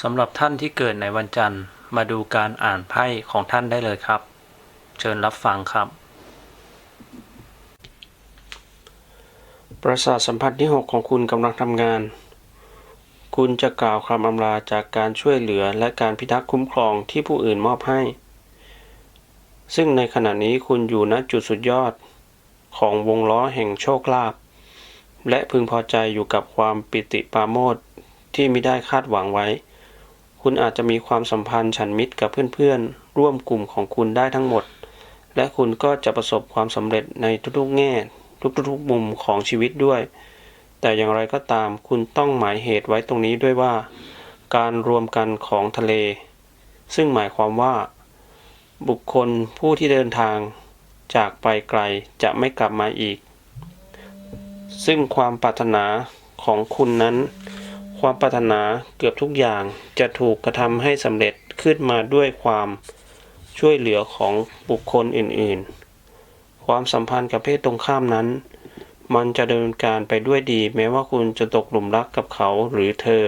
สำหรับท่านที่เกิดในวันจันทร์ มาดูการอ่านไพ่ของท่านได้เลยครับ เชิญรับฟังครับ ประสาทสัมผัสที่ 6 ของคุณกำลังทำงาน คุณจะกล่าวคำอำลาจากการช่วยเหลือและการพิทักษ์คุ้มครองที่ผู้อื่นมอบให้ ซึ่งในขณะนี้คุณอยู่ณจุดสุดยอด ของวงล้อแห่งโชคลาภและพึงพอใจอยู่กับความปิติปาโมทที่ไม่ได้คาดหวังไว้ คุณอาจจะมีความสัมพันธ์ฉันมิตรกับเพื่อนๆ ร่วมกลุ่มของคุณได้ทั้งหมด และคุณก็จะประสบความสำเร็จในทุกๆแง่ ทุกๆมุมของชีวิตด้วย แต่อย่างไรก็ตามคุณต้องหมายเหตุไว้ตรงนี้ด้วยว่า การรวมกันของทะเล ซึ่งหมายความว่า บุคคลผู้ที่เดินทาง จากไปไกลจะไม่กลับมาอีก ซึ่งความปรารถนาของคุณนั้น ความปรารถนาเกือบทุกอย่างจะถูกกระทำให้สำเร็จขึ้นมาด้วยความช่วยเหลือของบุคคลอื่นๆ ความสัมพันธ์กับเพศตรงข้ามนั้น มันจะดำเนินการไปด้วยดี แม้ว่าคุณจะตกหลุมรักกับเขาหรือเธอ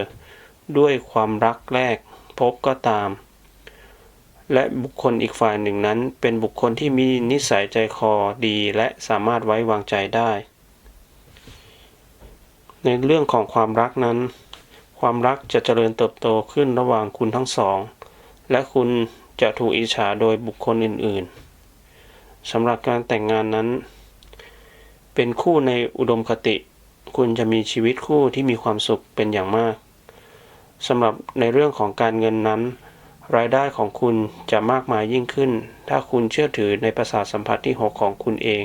ด้วยความรักแรกพบก็ตาม และบุคคลอีกฝ่ายหนึ่งนั้น เป็นบุคคลที่มีนิสัยใจคอดีและสามารถไว้วางใจได้ ในเรื่องของความรักนั้น ความรักจะเจริญเติบโตขึ้นระหว่างคุณทั้งสอง และคุณจะถูกอิจฉาโดยบุคคลอื่นๆสำหรับการแต่งงานนั้น เป็นคู่ในอุดมคติ คุณจะมีชีวิตคู่ที่มีความสุขเป็นอย่างมากสำหรับในเรื่องของการเงินนั้น รายได้ของคุณจะมากมายยิ่งขึ้น ถ้าคุณเชื่อถือในประสาทสัมผัสที่ 6 ของคุณเอง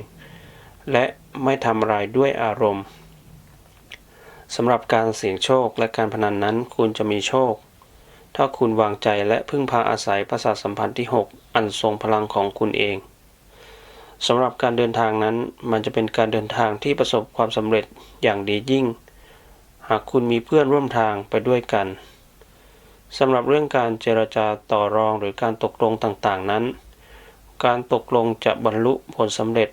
และไม่ทำอะไรด้วยอารมณ์ สำหรับการเสี่ยงโชคและการพนันนั้นคุณจะมีโชค ถ้าคุณวางใจและพึ่งพาอาศัยประสาทสัมพันธ์ที่ 6 อันทรงพลังของคุณเองสำหรับการเดินทางนั้นมันจะเป็นการเดินทางที่ประสบความสำเร็จอย่างดียิ่ง หากคุณมีเพื่อนร่วมทางไปด้วยกันสำหรับเรื่องการเจรจาต่อรองหรือการตกลงต่างๆนั้น การตกลงจะบรรลุผลสำเร็จ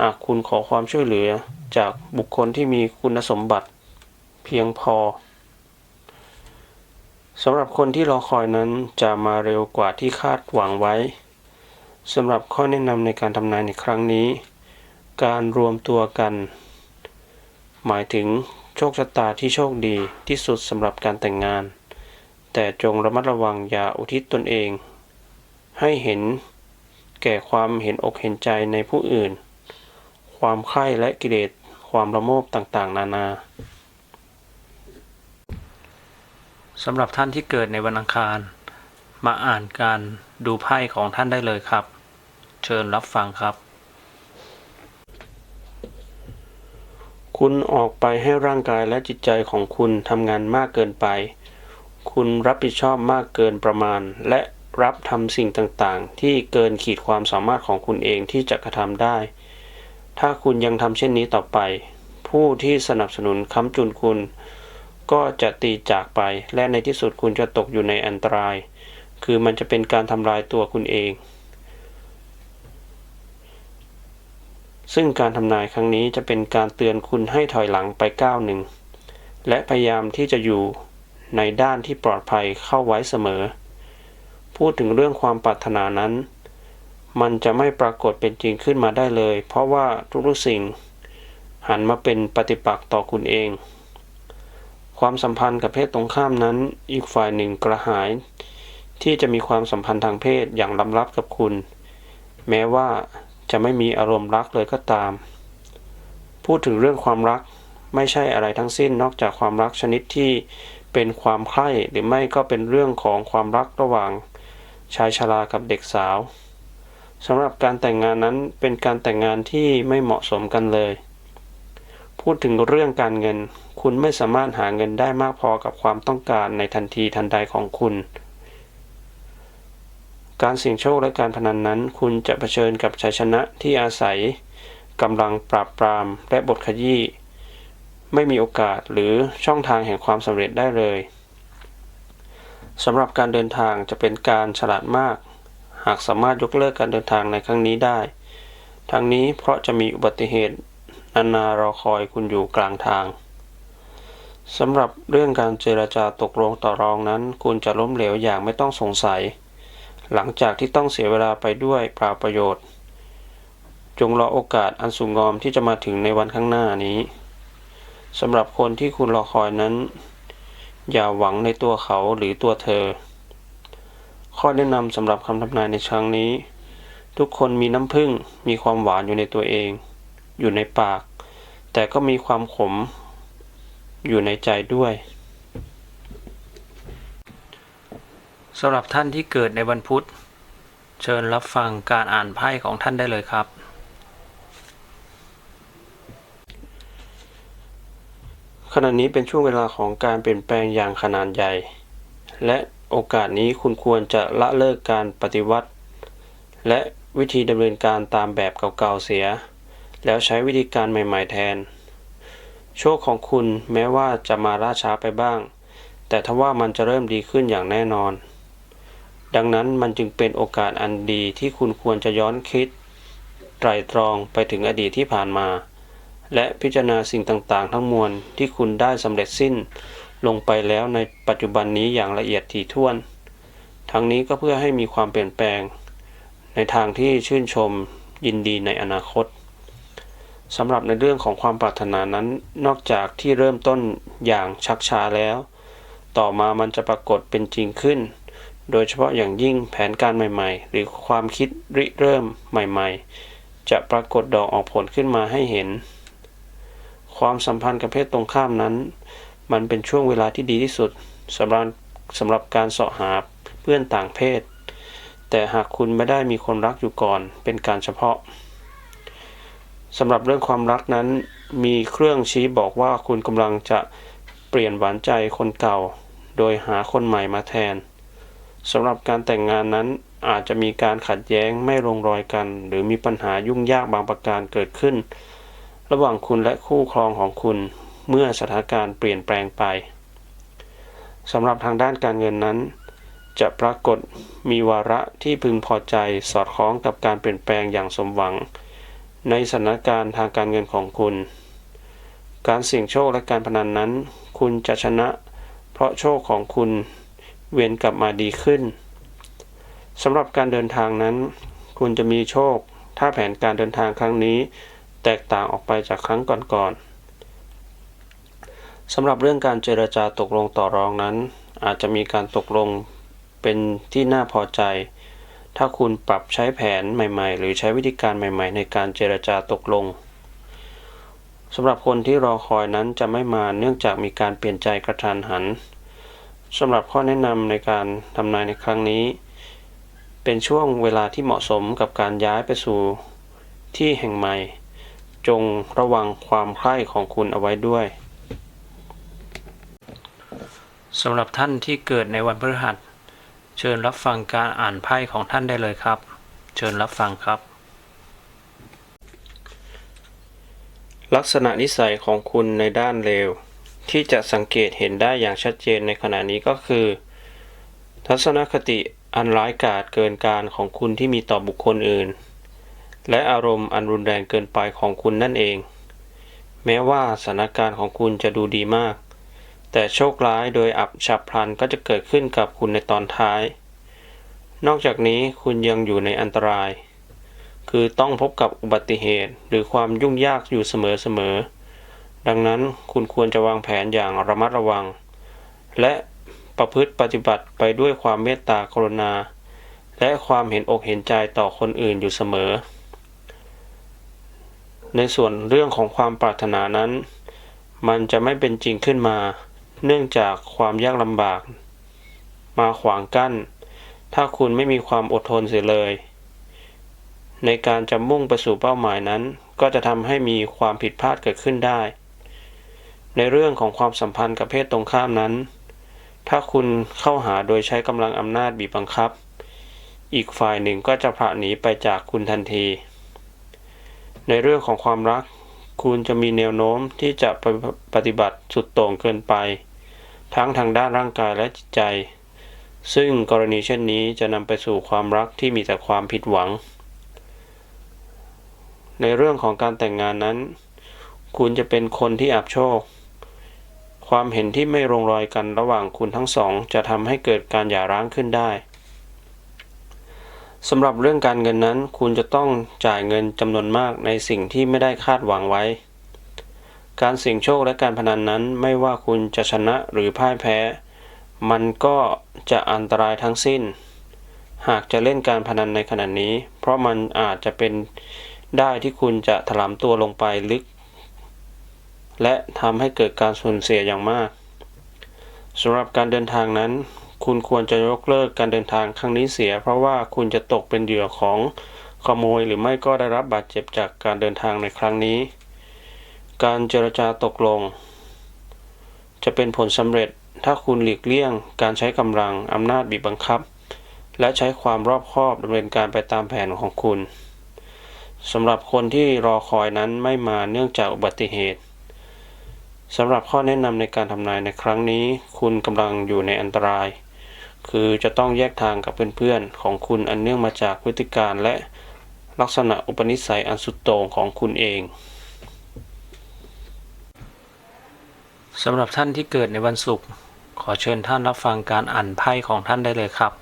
หากคุณขอความช่วยเหลือจากบุคคลที่มีคุณสมบัติ เพียงพอสำหรับคนที่รอคอยนั้นจะมาเร็วกว่าที่คาดหวังไว้สำหรับข้อแนะนำในการทำนายในครั้งนี้ การรวมตัวกัน หมายถึงโชคชะตาที่โชคดีที่สุดสำหรับการแต่งงาน แต่จงระมัดระวังอย่าอุทิศตนเอง ให้เห็นแก่ความเห็นอกเห็นใจในผู้อื่น ความใคร่และกิเลสความละโมบต่างๆ นานา สำหรับท่านที่เกิดในวันอังคาร มาอ่านการดูไพ่ของท่านได้เลยครับ เชิญรับฟังครับ คุณออกไปให้ร่างกายและจิตใจของคุณทำงานมากเกินไป คุณรับผิดชอบมากเกินประมาณ และรับทำสิ่งต่างๆ ที่เกินขีดความสามารถของคุณเองที่จะกระทำได้ ถ้าคุณยังทำเช่นนี้ต่อไป ผู้ที่สนับสนุนค้ำจุนคุณ ก็จะตีจากไป และในที่สุดคุณจะตกอยู่ในอันตราย คือมันจะเป็นการทำลายตัวคุณเอง ซึ่งการทำนายครั้งนี้จะเป็นการเตือนคุณให้ถอยหลังไปก้าวหนึ่ง และพยายามที่จะอยู่ในด้านที่ปลอดภัยเข้าไว้เสมอ พูดถึงเรื่องความปรารถนานั้น มันจะไม่ปรากฏเป็นจริงขึ้นมาได้เลย เพราะว่าทุกๆสิ่ง หันมาเป็นปฏิปักษ์ต่อคุณเอง ความสัมพันธ์กับเพศตรงข้ามนั้น อีกฝ่ายหนึ่งกระหาย ที่จะมีความสัมพันธ์ทางเพศอย่างล้ำลับกับคุณ แม้ว่าจะไม่มีอารมณ์รักเลยก็ตาม พูดถึงเรื่องความรักไม่ใช่อะไรทั้งสิ้นนอกจากความรักชนิดที่เป็นความใคร่หรือไม่ก็เป็นเรื่องของความรักระหว่างชายชรากับเด็กสาวสำหรับการแต่งงานนั้นเป็นการแต่งงานที่ไม่เหมาะสมกันเลย พูดถึงเรื่องการเงิน คุณไม่สามารถหาเงินได้มากพอกับความต้องการในทันทีทันใดของคุณ การเสี่ยงโชคและการพนันนั้น คุณจะเผชิญกับชัยชนะที่อาศัยกำลังปราบปรามและบทขยี้ไม่มีโอกาสหรือช่องทางแห่งความสำเร็จได้เลยสำหรับการเดินทางจะเป็นการฉลาดมาก หากสามารถยกเลิกการเดินทางในครั้งนี้ได้ ทั้งนี้เพราะจะมีอุบัติเหตุ นานารอคอยคุณอยู่กลางทางสำหรับเรื่องการเจรจาตกลงต่อรองนั้น คุณจะล้มเหลวอย่างไม่ต้องสงสัย หลังจากที่ต้องเสียเวลาไปด้วยเปล่าประโยชน์ จงรอโอกาสอันสูงงอมที่จะมาถึงในวันข้างหน้านี้สำหรับคนที่คุณรอคอยนั้น อย่าหวังในตัวเขาหรือตัวเธอ ข้อแนะนำสำหรับคำทำนายในครั้งนี้ ทุกคนมีน้ำผึ้งมีความหวานอยู่ในตัวเอง อยู่ในปาก แต่ก็มีความขมอยู่ในใจด้วยสำหรับท่านที่เกิดในวันพุธ เชิญรับฟังการอ่านไพ่ของท่านได้เลยครับ ขณะนี้เป็นช่วงเวลาของการเปลี่ยนแปลงอย่างขนาดใหญ่ และโอกาสนี้คุณควรจะละเลิกการปฏิวัติ และวิธีดำเนินการตามแบบเก่าๆเสีย แล้วใช้วิธีการใหม่ ๆ แทน โชคของคุณแม้ว่าจะมาล่าช้าไปบ้าง แต่ทว่ามันจะเริ่มดีขึ้นอย่างแน่นอน ดังนั้นมันจึงเป็นโอกาสอันดีที่คุณควรจะย้อนคิด ไตรตรองไปถึงอดีตที่ผ่านมา และพิจารณาสิ่งต่างๆ ทั้งมวลที่คุณได้สำเร็จสิ้น ลงไปแล้วในปัจจุบันนี้อย่างละเอียดถี่ถ้วน ทั้งนี้ก็เพื่อให้มีความเปลี่ยนแปลง ในทางที่ชื่นชมยินดีในอนาคต สำหรับในเรื่องของความปรารถนานั้น นอกจากที่เริ่มต้นอย่างชักช้าแล้ว ต่อมามันจะปรากฏเป็นจริงขึ้น โดยเฉพาะอย่างยิ่งแผนการใหม่ๆ หรือความคิดริเริ่มใหม่ๆ จะปรากฏดอกออกผลขึ้นมาให้เห็น ความสัมพันธ์กับเพศตรงข้ามนั้น มันเป็นช่วงเวลาที่ดีที่สุดสำหรับสำหรับการเสาะหาเพื่อนต่างเพศ แต่หากคุณไม่ได้มีคนรักอยู่ก่อนเป็นการเฉพาะ สำหรับเรื่องความรักนั้น มีเครื่องชี้บอกว่าคุณกำลังจะเปลี่ยนหวานใจคนเก่า โดยหาคนใหม่มาแทนสำหรับการแต่งงานนั้นอาจจะมีการขัดแย้งไม่ลงรอยกัน หรือมีปัญหายุ่งยากบางประการเกิดขึ้น ระหว่างคุณและคู่ครองของคุณเมื่อสถานการณ์เปลี่ยนแปลงไปสำหรับทางด้านการเงินนั้น จะปรากฏมีวาระที่พึงพอใจสอดคล้องกับการเปลี่ยนแปลงอย่างสมหวัง ในสถานการณ์ทางการเงินของคุณ การเสี่ยงโชคและการพนันนั้น คุณจะชนะ เพราะโชคของคุณเวียนกลับมาดีขึ้นสำหรับการเดินทางนั้น คุณจะมีโชค ถ้าแผนการเดินทางครั้งนี้ แตกต่างออกไปจากครั้งก่อนๆสำหรับเรื่องการเจรจาตกลงต่อรองนั้น อาจจะมีการตกลงเป็นที่น่าพอใจ ถ้าคุณปรับใช้แผนใหม่ ๆ หรือใช้วิธีการใหม่ ๆ ในการเจรจาตกลงสำหรับคนที่รอคอยนั้นจะไม่มาเนื่องจากมีการเปลี่ยนใจกระทันหันสำหรับข้อแนะนำในการทำนายในครั้งนี้ เป็นช่วงเวลาที่เหมาะสมกับการย้ายไปสู่ที่แห่งใหม่ จงระวังความใคร่ของคุณเอาไว้ด้วยสำหรับท่านที่เกิดในวันพฤหัส เชิญรับฟังการอ่านไพ่ของท่านได้เลยครับ เชิญรับฟังครับ ลักษณะนิสัยของคุณในด้านเลว ที่จะสังเกตเห็นได้อย่างชัดเจนในขณะนี้ก็คือ ทัศนคติอันร้ายกาจเกินการของคุณที่มีต่อบุคคลอื่น และอารมณ์อันรุนแรงเกินไปของคุณนั่นเอง แม้ว่าสถานการณ์ของคุณจะดูดีมาก แต่โชคร้ายโดยอับฉับพลันก็จะเกิดขึ้นกับคุณในตอนท้าย นอกจากนี้คุณยังอยู่ในอันตราย คือต้องพบกับอุบัติเหตุหรือความยุ่งยากอยู่เสมอๆ ดังนั้นคุณควรจะวางแผนอย่างระมัดระวัง และประพฤติปฏิบัติไปด้วยความเมตตากรุณา และความเห็นอกเห็นใจต่อคนอื่นอยู่เสมอ ในส่วนเรื่องของความปรารถนานั้น มันจะไม่เป็นจริงขึ้นมา เนื่องจากความยากลำบาก มาขวางกั้น ถ้าคุณไม่มีความอดทนเสียเลย ในการจะมุ่งไปสู่เป้าหมายนั้น ก็จะทำให้มีความผิดพลาดเกิดขึ้นได้ ในเรื่องของความสัมพันธ์กับเพศตรงข้ามนั้น ถ้าคุณเข้าหาโดยใช้กำลังอำนาจบีบบังคับ อีกฝ่ายหนึ่งก็จะผละหนีไปจากคุณทันที ในเรื่องของความรักคุณจะมีแนวโน้มที่จะปฏิบัติสุดโต่งเกินไป ทั้งทางด้านร่างกายและจิตใจ ซึ่งกรณีเช่นนี้จะนำไปสู่ความรักที่มีแต่ความผิดหวัง ในเรื่องของการแต่งงานนั้น คุณจะเป็นคนที่อับโชค ความเห็นที่ไม่ลงรอยกันระหว่างคุณทั้งสอง จะทำให้เกิดการหย่าร้างขึ้นได้สำหรับเรื่องการเงินนั้น คุณจะต้องจ่ายเงินจำนวนมากในสิ่งที่ไม่ได้คาดหวังไว้ การเสี่ยงโชคและการพนันนั้นไม่ว่าคุณจะชนะหรือพ่ายแพ้ มันก็จะอันตรายทั้งสิ้น หากจะเล่นการพนันในขณะนี้ เพราะมันอาจจะเป็นได้ที่คุณจะถลำตัวลงไปลึก และทำให้เกิดการสูญเสียอย่างมากสำหรับการเดินทางนั้น คุณควรจะยกเลิกการเดินทางครั้งนี้เสีย เพราะว่าคุณจะตกเป็นเหยื่อของขโมยหรือไม่ก็ได้รับบาดเจ็บจากการเดินทางในครั้งนี้ การเจรจาตกลง จะเป็นผลสำเร็จถ้าคุณหลีกเลี่ยง การใช้กำลังอำนาจบีบบังคับ และใช้ความรอบคอบดำเนินการไปตามแผนของคุณสำหรับคนที่รอคอยนั้นไม่มาเนื่องจากอุบัติเหตุสำหรับข้อแนะนำในการทำนายในครั้งนี้ คุณกำลังอยู่ในอันตราย คือจะต้องแยกทางกับเพื่อนๆ ของคุณอันเนื่องมาจากพฤติการและลักษณะอุปนิสัยอันสุดโต่งของคุณเอง สำหรับท่านที่เกิดในวันศุกร์ขอเชิญท่านรับฟังการอ่านไพ่ของท่านได้เลยครับ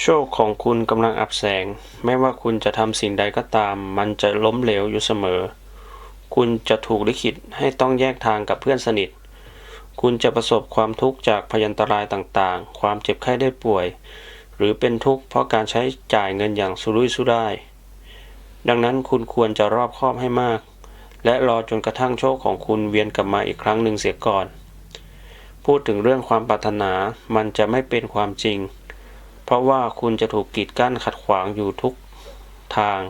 โชคของคุณกำลังอับแสง ไม่ว่าคุณจะทำสิ่งใดก็ตาม มันจะล้มเหลวอยู่เสมอ คุณจะถูกลิขิตให้ต้องแยกทางกับเพื่อนสนิท คุณจะประสบความทุกข์จากพยันตรายต่างๆ ความเจ็บไข้ได้ป่วย หรือเป็นทุกข์เพราะการใช้จ่ายเงินอย่างสุรุ่ยสุร่าย ดังนั้นคุณควรจะรอบคอบให้มาก และรอจนกระทั่งโชคของคุณเวียนกลับมาอีกครั้งหนึ่งเสียก่อน พูดถึงเรื่องความปรารถนามันจะไม่เป็นความจริง เพราะว่าคุณจะถูกกีดกั้นขัดขวางอยู่ทุกทาง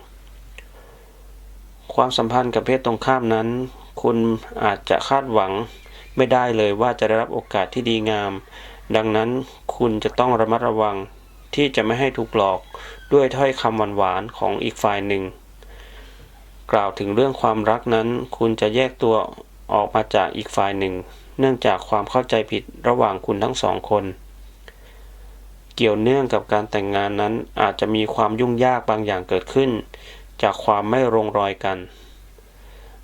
ความสัมพันธ์กับเพศตรงข้ามนั้น คุณอาจจะคาดหวังไม่ได้เลยว่าจะได้รับโอกาสที่ดีงาม ดังนั้นคุณจะต้องระมัดระวังที่จะไม่ให้ถูกหลอกด้วยถ้อยคำหวานๆของอีกฝ่ายหนึ่ง กล่าวถึงเรื่องความรักนั้น คุณจะแยกตัวออกมาจากอีกฝ่ายหนึ่ง เนื่องจากความเข้าใจผิดระหว่างคุณทั้งสองคน เกี่ยวเนื่องกับการแต่งงานนั้นอาจจะมีความยุ่งยากบางอย่างเกิดขึ้น จากความไม่ลงรอยกัน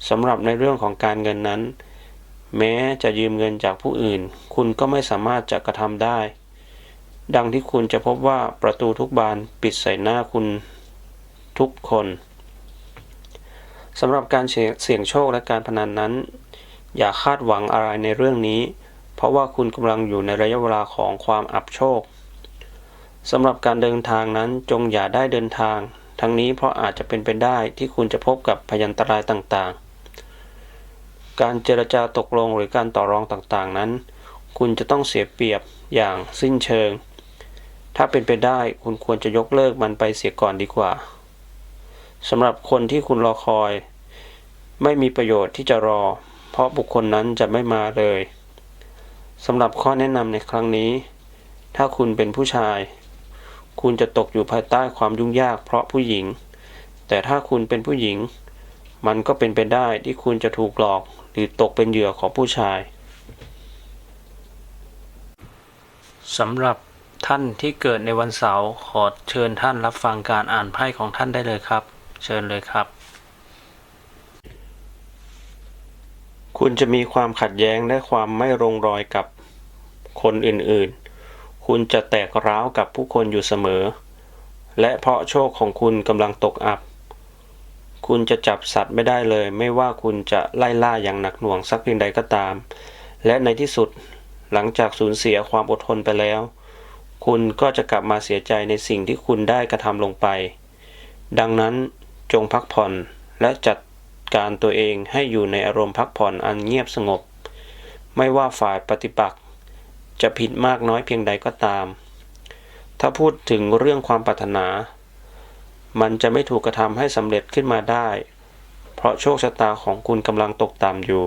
สำหรับในเรื่องของการเงินนั้น แม้จะยืมเงินจากผู้อื่น คุณก็ไม่สามารถจะกระทำได้ ดังที่คุณจะพบว่าประตูทุกบานปิดใส่หน้าคุณทุกคน สำหรับการเสี่ยงโชคและการพนันนั้น อย่าคาดหวังอะไรในเรื่องนี้ เพราะว่าคุณกำลังอยู่ในระยะเวลาของความอับโชคสำหรับการเดินทางนั้นจงอย่าได้เดินทาง ทั้งนี้เพราะอาจจะเป็นไปได้ที่คุณจะพบกับพยันตรายต่างๆ การเจรจาตกลงหรือการต่อรองต่างๆนั้น คุณจะต้องเสียเปรียบอย่างสิ้นเชิง ถ้าเป็นไปได้คุณควรจะยกเลิกมันไปเสียก่อนดีกว่าสำหรับคนที่คุณรอคอย ไม่มีประโยชน์ที่จะรอ เพราะบุคคลนั้นจะไม่มาเลยสำหรับข้อแนะนำในครั้งนี้ ถ้าคุณเป็นผู้ชาย คุณจะตกอยู่ภายใต้ความยุ่งยากเพราะผู้หญิง แต่ถ้าคุณเป็นผู้หญิง มันก็เป็นไปได้ที่คุณจะถูกหลอกหรือตกเป็นเหยื่อของผู้ชายสำหรับท่านที่เกิดในวันเสาร์ขอเชิญท่านรับฟังการอ่านไพ่ของท่านได้เลยครับ เชิญเลยครับ คุณจะมีความขัดแย้งและความไม่ลงรอยกับคนอื่นๆ คุณจะแตกร้าวกับผู้คนอยู่เสมอ และเพราะโชคของคุณกำลังตกอับ คุณจะจับสัตว์ไม่ได้เลย ไม่ว่าคุณจะไล่ล่าอย่างหนักหน่วงสักเพียงใดก็ตาม และในที่สุดหลังจากสูญเสียความอดทนไปแล้ว คุณก็จะกลับมาเสียใจในสิ่งที่คุณได้กระทำลงไป ดังนั้นจงพักผ่อนและจัด การตัวเองให้อยู่ในอารมณ์พักผ่อนอันเงียบสงบ ไม่ว่าฝ่ายปฏิปักษ์จะผิดมากน้อยเพียงใดก็ตาม ถ้าพูดถึงเรื่องความปรารถนา มันจะไม่ถูกกระทำให้สำเร็จขึ้นมาได้ เพราะโชคชะตาของคุณกำลังตกต่ำอยู่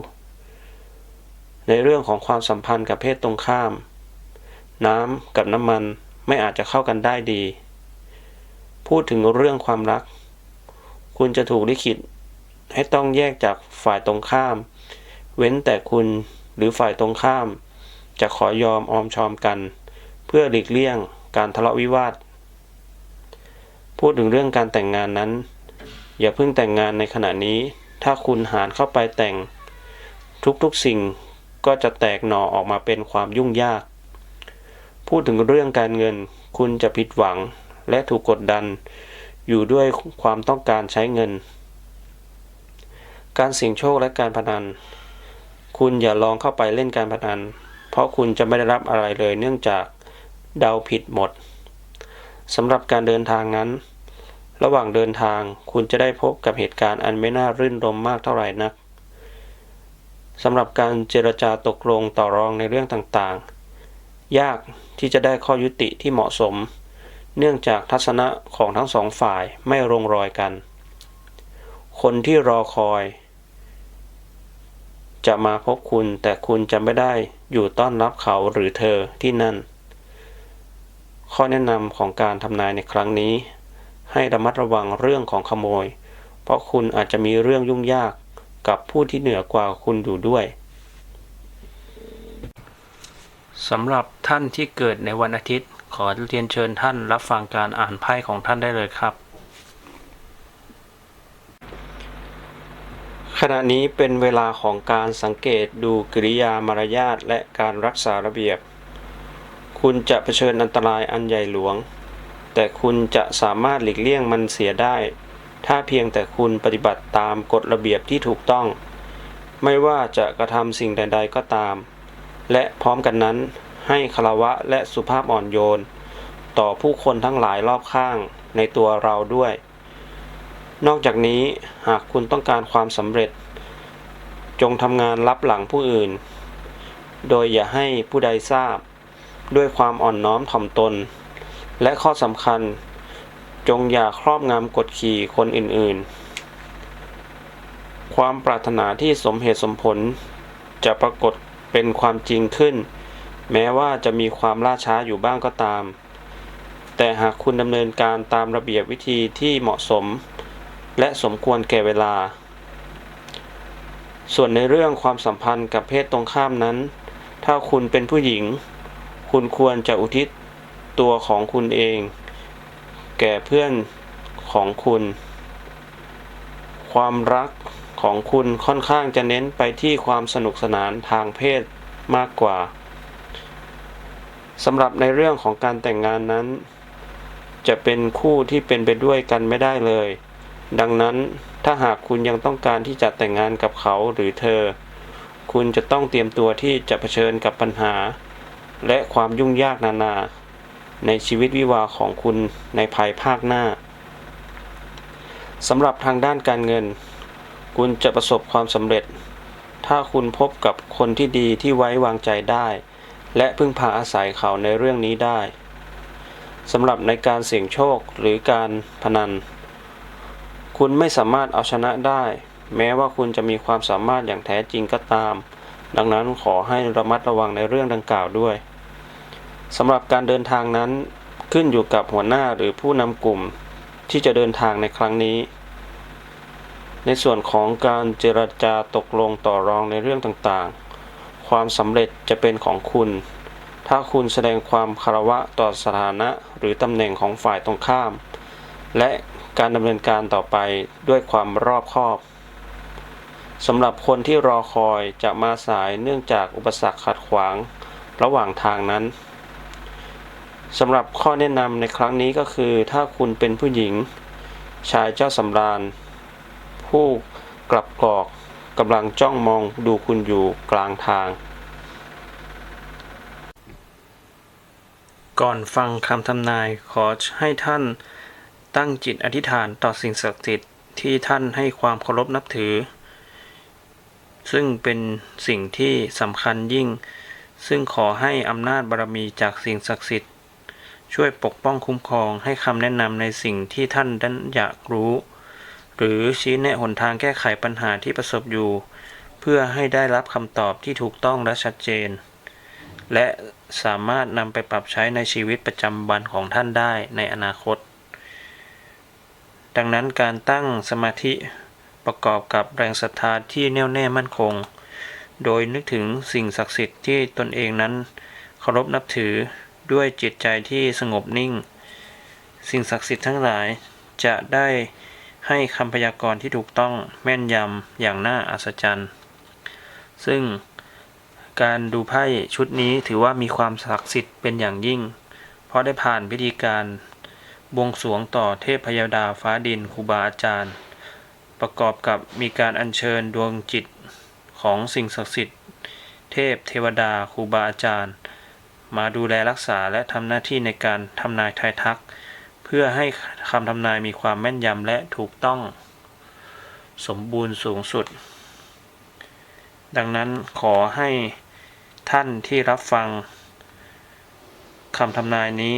ในเรื่องของความสัมพันธ์กับเพศตรงข้าม น้ำกับน้ำมันไม่อาจจะเข้ากันได้ดี พูดถึงเรื่องความรัก คุณจะถูกลิขิต ให้ต้องแยกจากฝ่ายตรงข้าม เว้นแต่คุณหรือฝ่ายตรงข้าม จะขอยอมออมชอมกัน เพื่อหลีกเลี่ยงการทะเลาะวิวาท พูดถึงเรื่องการแต่งงานนั้น อย่าเพิ่งแต่งงานในขณะนี้ ถ้าคุณหารเข้าไปแต่ง ทุกๆสิ่งก็จะแตกหน่อออกมาเป็นความยุ่งยาก พูดถึงเรื่องการเงิน คุณจะผิดหวังและถูกกดดัน อยู่ด้วยความต้องการใช้เงิน การเสี่ยงโชคและการพนัน คุณอย่าลองเข้าไปเล่นการพนัน เพราะคุณจะไม่ได้รับอะไรเลยเนื่องจากเดาผิดหมดสำหรับการเดินทางนั้น ระหว่างเดินทางคุณจะได้พบกับเหตุการณ์อันไม่น่ารื่นรมมากเท่าไหร่นักสำหรับการเจรจาตกลงต่อรองในเรื่องต่างๆ ยากที่จะได้ข้อยุติที่เหมาะสม เนื่องจากทัศนะของทั้งสองฝ่ายไม่ลงรอยกัน คนที่รอคอย จะมาพบคุณแต่คุณจะไม่ได้อยู่ต้อนรับเขาหรือเธอที่นั่น ข้อแนะนำของการทำนายในครั้งนี้ ให้ระมัดระวังเรื่องของขโมย เพราะคุณอาจจะมีเรื่องยุ่งยากกับผู้ที่เหนือกว่าคุณอยู่ด้วยสำหรับท่านที่เกิดในวันอาทิตย์ ขอเรียนเชิญท่านรับฟังการอ่านไพ่ของท่านได้เลยครับ ขณะนี้เป็นเวลาของการสังเกตดูกิริยามารยาทและการรักษาระเบียบ คุณจะเผชิญอันตรายอันใหญ่หลวง แต่คุณจะสามารถหลีกเลี่ยงมันเสียได้ ถ้าเพียงแต่คุณปฏิบัติตามกฎระเบียบที่ถูกต้อง ไม่ว่าจะกระทำสิ่งใด ๆก็ตาม และพร้อมกันนั้น ให้คารวะและสุภาพอ่อนโยน ต่อผู้คนทั้งหลายรอบข้างในตัวเราด้วย นอกจากนี้หากคุณต้องการความสำเร็จ จงทำงานรับหลังผู้อื่น โดยอย่าให้ผู้ใดทราบ ด้วยความอ่อนน้อมถ่อมตน และข้อสำคัญ จงอย่าครอบงำกดขี่คนอื่นๆ ความปรารถนาที่สมเหตุสมผล จะปรากฏเป็นความจริงขึ้น แม้ว่าจะมีความล่าช้าอยู่บ้างก็ตาม แต่หากคุณดำเนินการตามระเบียบวิธีที่เหมาะสม และสมควรแก่เวลา ส่วนในเรื่องความสัมพันธ์กับเพศตรงข้ามนั้น ถ้าคุณเป็นผู้หญิง คุณควรจะอุทิศตัวของคุณเอง แก่เพื่อนของคุณ ความรักของคุณค่อนข้างจะเน้นไปที่ความสนุกสนานทางเพศมากกว่าสำหรับในเรื่องของการแต่งงานนั้น จะเป็นคู่ที่เป็นไปด้วยกันไม่ได้เลย ดังนั้นถ้าหากคุณยังต้องการที่จะแต่งงานกับเขาหรือเธอ คุณจะต้องเตรียมตัวที่จะเผชิญกับปัญหา และความยุ่งยากนานา ในชีวิตวิวาของคุณในภายภาคหน้าสำหรับทางด้านการเงิน คุณจะประสบความสำเร็จ ถ้าคุณพบกับคนที่ดีที่ไว้วางใจได้ และพึ่งพาอาศัยเขาในเรื่องนี้ได้สำหรับในการเสี่ยงโชคหรือการพนัน คุณไม่สามารถเอาชนะได้ แม้ว่าคุณจะมีความสามารถอย่างแท้จริงก็ตาม ดังนั้นขอให้ระมัดระวังในเรื่องดังกล่าวด้วยสำหรับการเดินทางนั้น ขึ้นอยู่กับหัวหน้าหรือผู้นำกลุ่ม ที่จะเดินทางในครั้งนี้ ในส่วนของการเจรจาตกลงต่อรองในเรื่องต่างๆ ความสำเร็จจะเป็นของคุณ ถ้าคุณแสดงความคารวะต่อสถานะหรือตำแหน่งของฝ่ายตรงข้าม และ การดำเนินการต่อไปด้วยความรอบคอบสำหรับคนที่รอคอยจะมาสายเนื่องจากอุปสรรคขัดขวางระหว่างทางนั้นสำหรับข้อแนะนำในครั้งนี้ก็คือถ้าคุณเป็นผู้หญิง ชายเจ้าสำราญ ผู้กลับกรอกกำลังจ้องมองดูคุณอยู่กลางทาง ก่อนฟังคำทำนายขอให้ท่าน ตั้งจิตอธิษฐานต่อสิ่งศักดิ์สิทธิ์ที่ท่านให้ความเคารพนับถือ ซึ่งเป็นสิ่งที่สำคัญยิ่ง ซึ่งขอให้อำนาจบารมีจากสิ่งศักดิ์สิทธิ์ ช่วยปกป้องคุ้มครองให้คำแนะนำในสิ่งที่ท่านนั้นอยากรู้ หรือชี้แนะหนทางแก้ไขปัญหาที่ประสบอยู่ เพื่อให้ได้รับคำตอบที่ถูกต้องและชัดเจน และสามารถนำไปปรับใช้ในชีวิตประจำวันของท่านได้ในอนาคต ดังนั้นการตั้งสมาธิประกอบกับแรงศรัทธาที่แน่วแน่มั่นคง โดยนึกถึงสิ่งศักดิ์สิทธิ์ที่ตนเองนั้นเคารพนับถือด้วยจิตใจที่สงบนิ่ง สิ่งศักดิ์สิทธิ์ทั้งหลายจะได้ให้คำพยากรณ์ที่ถูกต้องแม่นยำอย่างน่าอัศจรรย์ ซึ่งการดูไพ่ชุดนี้ถือว่ามีความศักดิ์สิทธิ์เป็นอย่างยิ่ง เพราะได้ผ่านพิธีการ บวงสรวงต่อเทพพยดาฟ้าดินครูบาอาจารย์ ประกอบกับมีการอัญเชิญดวงจิตของสิ่งศักดิ์สิทธิ์ เทพเทวดาครูบาอาจารย์ มาดูแลรักษาและทำหน้าที่ในการทำนายทายทัก เพื่อให้คำทำนายมีความแม่นยำและถูกต้อง สมบูรณ์สูงสุด ดังนั้นขอให้ท่านที่รับฟังคำทำนายนี้